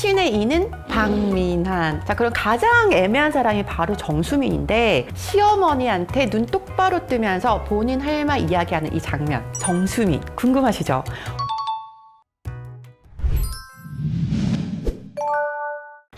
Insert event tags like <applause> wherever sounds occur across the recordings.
확신의 이는 박민한. 자, 그럼 가장 애매한 사람이 바로 정수민인데 시어머니한테 눈 똑바로 뜨면서 본인 할 말 이야기하는 이 장면. 정수민. 궁금하시죠?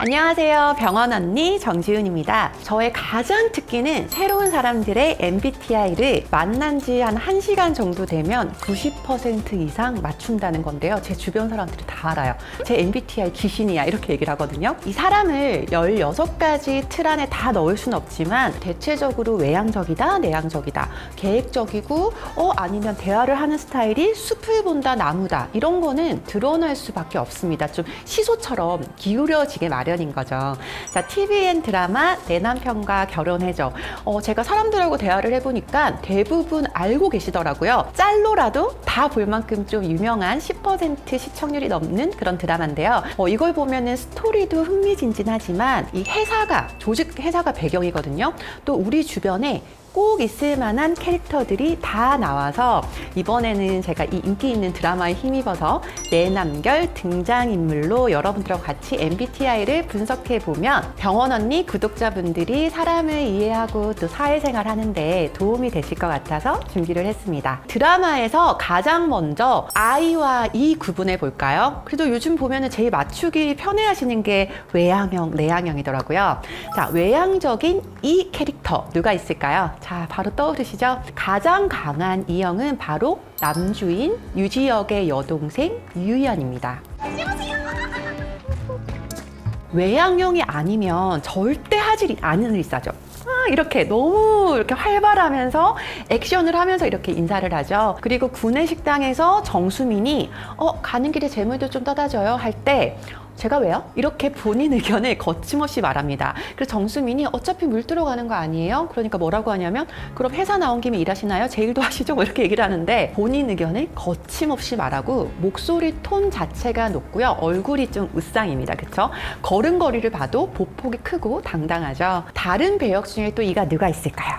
안녕하세요. 병원 언니 정지훈입니다. 저의 가장 특기는 새로운 사람들의 MBTI를 만난 지 한 1시간 정도 되면 90% 이상 맞춘다는 건데요. 제 주변 사람들이 다 알아요. 제 MBTI 귀신이야. 이렇게 얘기를 하거든요. 이 사람을 16가지 틀 안에 다 넣을 수는 없지만 대체적으로 외향적이다, 내향적이다, 계획적이고, 어, 아니면 대화를 하는 스타일이 숲을 본다, 나무다. 이런 거는 드러날 수밖에 없습니다. 좀 시소처럼 기울여지게 마련 인 거죠. 자, TVN 드라마 내 남편과 결혼해줘. 어, 제가 사람들하고 대화를 해보니까 대부분 알고 계시더라고요. 짤로라도 다 볼 만큼 좀 유명한 10% 시청률이 넘는 그런 드라마인데요. 어, 이걸 보면은 스토리도 흥미진진하지만 이 회사가, 조직 회사가 배경이거든요. 또 우리 주변에 꼭 있을 만한 캐릭터들이 다 나와서 이번에는 제가 이 인기 있는 드라마에 힘입어서 내남결 등장인물로 여러분들하고 같이 MBTI를 분석해 보면 병원 언니 구독자분들이 사람을 이해하고 또 사회생활 하는데 도움이 되실 것 같아서 준비를 했습니다. 드라마에서 가장 먼저 I와 E 구분해 볼까요? 그래도 요즘 보면은 제일 맞추기 편해 하시는 게 외향형, 내향형이더라고요. 자, 외향적인 이 캐릭터 누가 있을까요? 자, 바로 떠오르시죠? 가장 강한 이 형은 바로 남주인 유지혁의 여동생 유희연입니다. 외향형이 아니면 절대 하지 않은 일사죠. 아, 이렇게 너무 이렇게 활발하면서 액션을 하면서 이렇게 인사를 하죠. 그리고 구내 식당에서 정수민이 어, 가는 길에 재물도 좀 떠다 줘요 할 때 제가 왜요? 이렇게 본인 의견을 거침없이 말합니다. 그래서 정수민이 어차피 물 들어가는 거 아니에요? 그러니까 뭐라고 하냐면 그럼 회사 나온 김에 일하시나요? 제 일도 하시죠? 뭐 이렇게 얘기를 하는데 본인 의견을 거침없이 말하고 목소리 톤 자체가 높고요. 얼굴이 좀 우상입니다. 그쵸? 걸음걸이를 봐도 보폭이 크고 당당하죠. 다른 배역 중에 또 이가 누가 있을까요?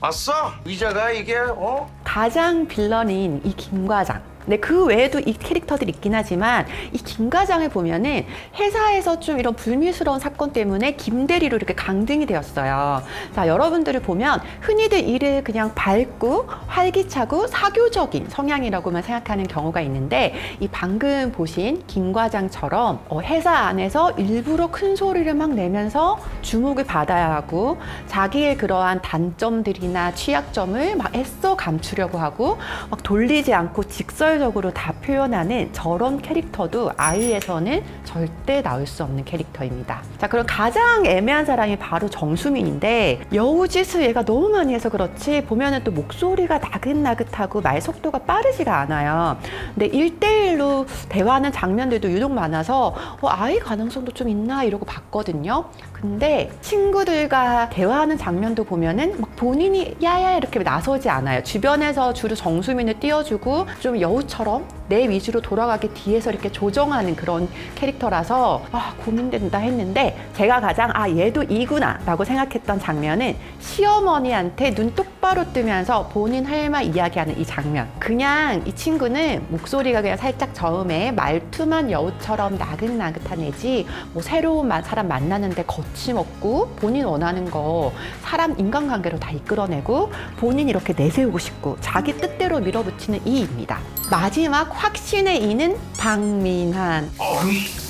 왔어? 의자가 이게 어? 가장 빌런인 이 김과장. 근데 그 외에도 이 캐릭터들이 있긴 하지만 이 김 과장을 보면은 회사에서 좀 이런 불미스러운 사건 때문에 김 대리로 이렇게 강등이 되었어요. 자, 여러분들을 보면 흔히들 이를 그냥 밝고 활기차고 사교적인 성향이라고만 생각하는 경우가 있는데 이 방금 보신 김 과장처럼 어, 회사 안에서 일부러 큰 소리를 막 내면서 주목을 받아야 하고 자기의 그러한 단점들이나 취약점을 막 애써 감추려고 하고 막 돌리지 않고 직설 적으로 다 표현하는 저런 캐릭터도 아이에서는 절대 나올 수 없는 캐릭터입니다. 자, 그럼 가장 애매한 사람이 바로 정수민인데 여우짓을 얘가 너무 많이 해서 그렇지 보면은 또 목소리가 나긋나긋하고 말 속도가 빠르지가 않아요. 근데 일대일로 대화하는 장면들도 유독 많아서 어, 아이 가능성도 좀 있나 이러고 봤거든요. 근데 친구들과 대화하는 장면도 보면은 막 본인이 야야 이렇게 나서지 않아요. 주변에서 주로 정수민을 띄워주고 좀 여우처럼 내 위주로 돌아가게 뒤에서 이렇게 조정하는 그런 캐릭터라서 아, 고민된다 했는데 제가 가장 아 얘도 이구나 라고 생각했던 장면은 시어머니한테 눈 똑바로 뜨면서 본인 할 말 이야기하는 이 장면 그냥 이 친구는 목소리가 그냥 살짝 저음에 말투만 여우처럼 나긋나긋한 애지 뭐 새로운 마- 사람 만나는데 거침없고 본인 원하는 거 사람 인간관계로 다 이끌어내고 본인 이렇게 내세우고 싶고 자기 뜻대로 밀어붙이는 이입니다. 마지막 확신의 이는 박민한 어이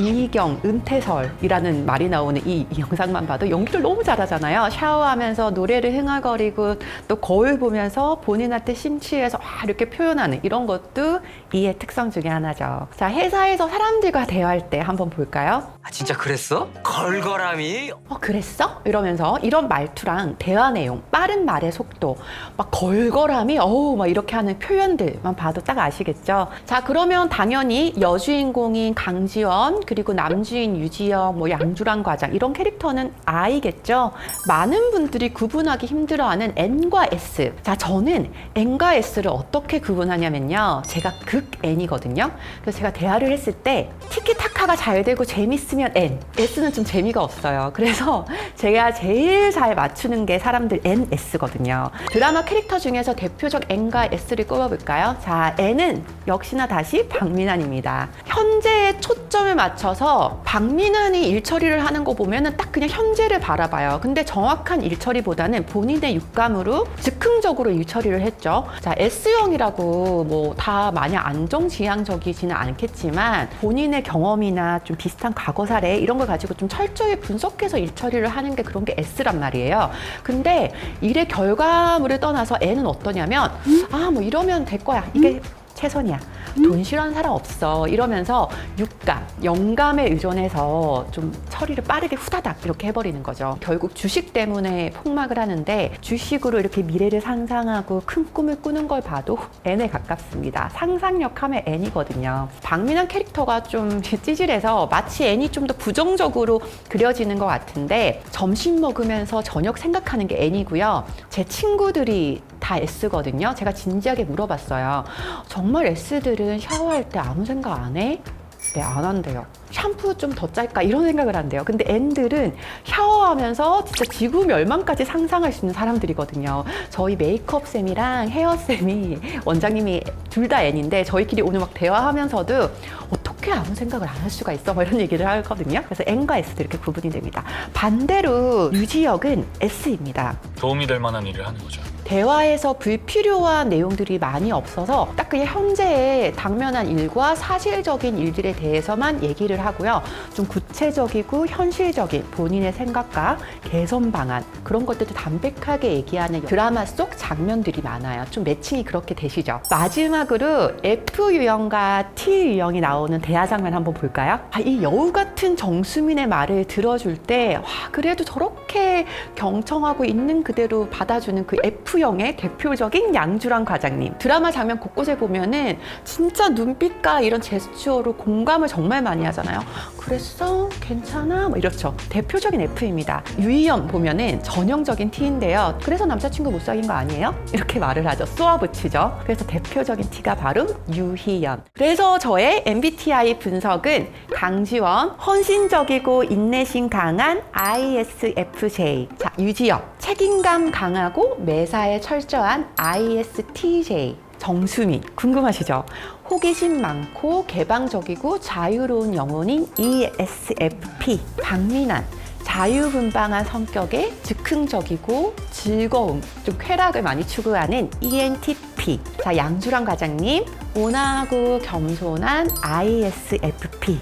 이경 은퇴설이라는 말이 나오는 이, 이 영상만 봐도 연기를 너무 잘하잖아요. 샤워하면서 노래를 흥얼거리고 또 거울 보면서 본인한테 심취해서 와 이렇게 표현하는 이런 것도 이의 특성 중에 하나죠. 자 회사에서 사람들과 대화할 때 한번 볼까요? 아 진짜 그랬어? 걸걸함이 어, 그랬어? 이러면서 이런 말투랑 대화 내용, 빠른 말의 속도, 막 걸걸함이 어우, 막 이렇게 하는 표현들만 봐도 딱 아시겠죠? 자, 그러면 당연히 여주인공인 강지원, 그리고 남주인 유지영, 뭐 양주란 과장, 이런 캐릭터는 I겠죠? 많은 분들이 구분하기 힘들어하는 N과 S. 자, 저는 N과 S를 어떻게 구분하냐면요. 제가 극 N이거든요. 그래서 제가 대화를 했을 때 티키타카가 잘 되고 재밌으면 N, S는 좀 재미가 없어요. 그래서 제가 제일 잘 맞추는 게 사람들 N, S거든요. 드라마 캐릭터 중에서 대표적 N과 S를 꼽아볼까요? 자, N은 역시나 다시 박민환입니다. 현재에 초점을 맞 춰서 박민환이 일 처리를 하는 거 보면은 딱 그냥 현재를 바라봐요. 근데 정확한 일 처리보다는 본인의 육감으로 즉흥적으로 일 처리를 했죠. 자, S형이라고 뭐 다 마냥 안정지향적이지는 않겠지만 본인의 경험이나 좀 비슷한 과거 사례 이런 걸 가지고 좀 철저히 분석해서 일 처리를 하는 게 그런 게 S란 말이에요. 근데 일의 결과물을 떠나서 N은 어떠냐면 아, 뭐 이러면 될 거야. 이게 최선이야. 돈 싫어하는 사람 없어. 이러면서 육감, 영감에 의존해서 좀 처리를 빠르게 후다닥 이렇게 해버리는 거죠. 결국 주식 때문에 폭락을 하는데 주식으로 이렇게 미래를 상상하고 큰 꿈을 꾸는 걸 봐도 N에 가깝습니다. 상상력 하면 N이거든요. 박민환 캐릭터가 좀 <laughs> 찌질해서 마치 N이 좀 더 부정적으로 그려지는 것 같은데 점심 먹으면서 저녁 생각하는 게 N이고요. 제 친구들이 다 S거든요. 제가 진지하게 물어봤어요. 정말 S들 은 샤워할 때 아무 생각 안 해? 네, 안 한대요. 샴푸 좀 더 짤까? 이런 생각을 한대요. 근데 N들은 샤워하면서 진짜 지구 멸망까지 상상할 수 있는 사람들이거든요. 저희 메이크업쌤이랑 헤어쌤이 원장님이 둘다 N인데 저희끼리 오늘 막 대화하면서도 어떻게 아무 생각을 안 할 수가 있어? 뭐 이런 얘기를 하거든요. 그래서 N과 S도 이렇게 구분이 됩니다. 반대로 유지혁은 S입니다. 도움이 될 만한 일을 하는 거죠. 대화에서 불필요한 내용들이 많이 없어서 딱 그냥 현재의 당면한 일과 사실적인 일들에 대해서만 얘기를 하고요. 좀 구체적이고 현실적인 본인의 생각과 개선 방안 그런 것들도 담백하게 얘기하는 드라마 속 장면들이 많아요. 좀 매칭이 그렇게 되시죠. 마지막으로 F 유형과 T 유형이 나오는 대화 장면 한번 볼까요? 아, 이 여우 같은 정수민의 말을 들어줄 때 와, 그래도 저렇게 경청하고 있는 그대로 받아주는 그 F형의 대표적인 양주란 과장님. 드라마 장면 곳곳에 보면은 진짜 눈빛과 이런 제스처로 공감을 정말 많이 하잖아요. 그랬어? 괜찮아? 뭐 이렇죠. 대표적인 F입니다. 유희연 보면은 전형적인 T인데요. 그래서 남자친구 못 사귄 거 아니에요? 이렇게 말을 하죠. 쏘아붙이죠. 그래서 대표적인 T가 바로 유희연. 그래서 저의 MBTI 분석은 강지원, 헌신적이고 인내심 강한 ISFJ. 자, 유지혁, 책임감 강하고 매사에 철저한 ISTJ. 정수미 궁금하시죠? 호기심 많고 개방적이고 자유로운 영혼인 ESFP 박민환 자유분방한 성격에 즉흥적이고 즐거움, 좀 쾌락을 많이 추구하는 ENTP. 자, 양주랑 과장님, 온화하고 겸손한 ISFP.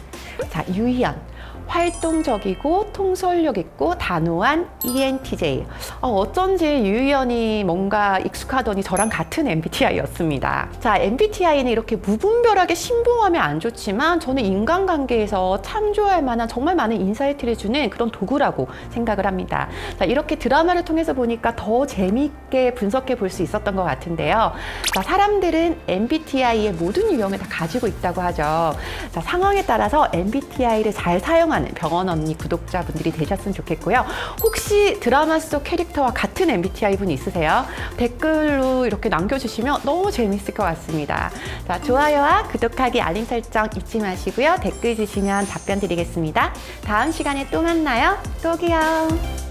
자, 유희연. 활동적이고 통솔력 있고 단호한 ENTJ. 어, 어쩐지 유희연이 뭔가 익숙하더니 저랑 같은 MBTI였습니다. 자, MBTI는 이렇게 무분별하게 신봉하면 안 좋지만 저는 인간관계에서 참조할 만한 정말 많은 인사이트를 주는 그런 도구라고 생각을 합니다. 자, 이렇게 드라마를 통해서 보니까 더 재미있게 분석해 볼 수 있었던 것 같은데요. 자, 사람들은 MBTI의 모든 유형을 다 가지고 있다고 하죠. 자, 상황에 따라서 MBTI를 잘 사용하는 병원 언니 구독자분들이 되셨으면 좋겠고요. 혹시 드라마 속 캐릭터와 같은 MBTI 분이 있으세요? 댓글로 이렇게 남겨주시면 너무 재밌을 것 같습니다. 자, 좋아요와 구독하기, 알림 설정 잊지 마시고요. 댓글 주시면 답변 드리겠습니다. 다음 시간에 또 만나요. 또기요.